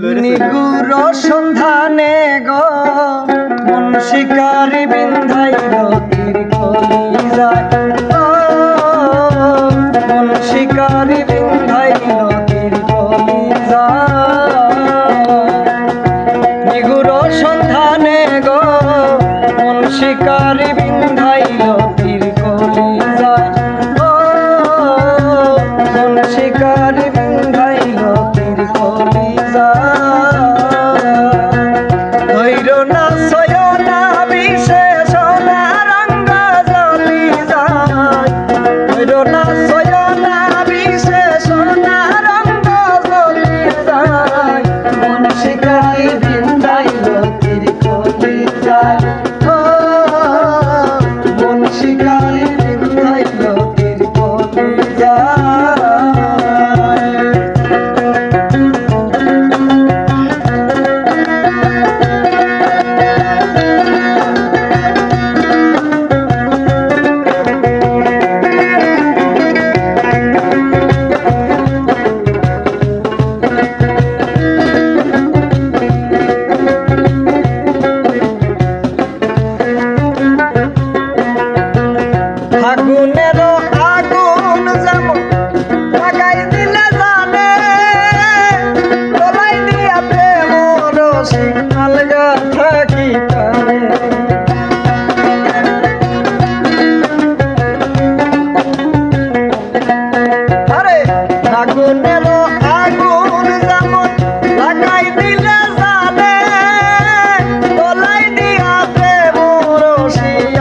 নিগুর সন্ধানে গো, মন শিকারি বিন্ধাই গতির কলি যায়। মন শিকারি বিন্ধাই নিগুর সন্ধানে গো, মন শিকারি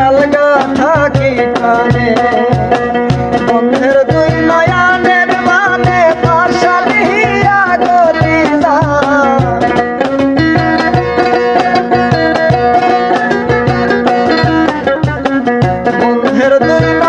আলগা থাকি তারে বন্ধের দুই নয়ানের মানে পাশালি আগলি বন্ধের দুই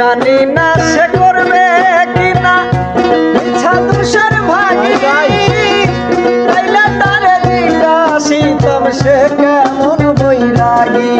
জানি না সে করবে কিনা। ছাদুষের ভাগি তাইলে তারে জিজ্ঞাসিতাম সে কেমন বৈরাগী।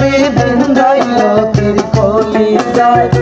রে বৃন্দায় লোকের কলিতায়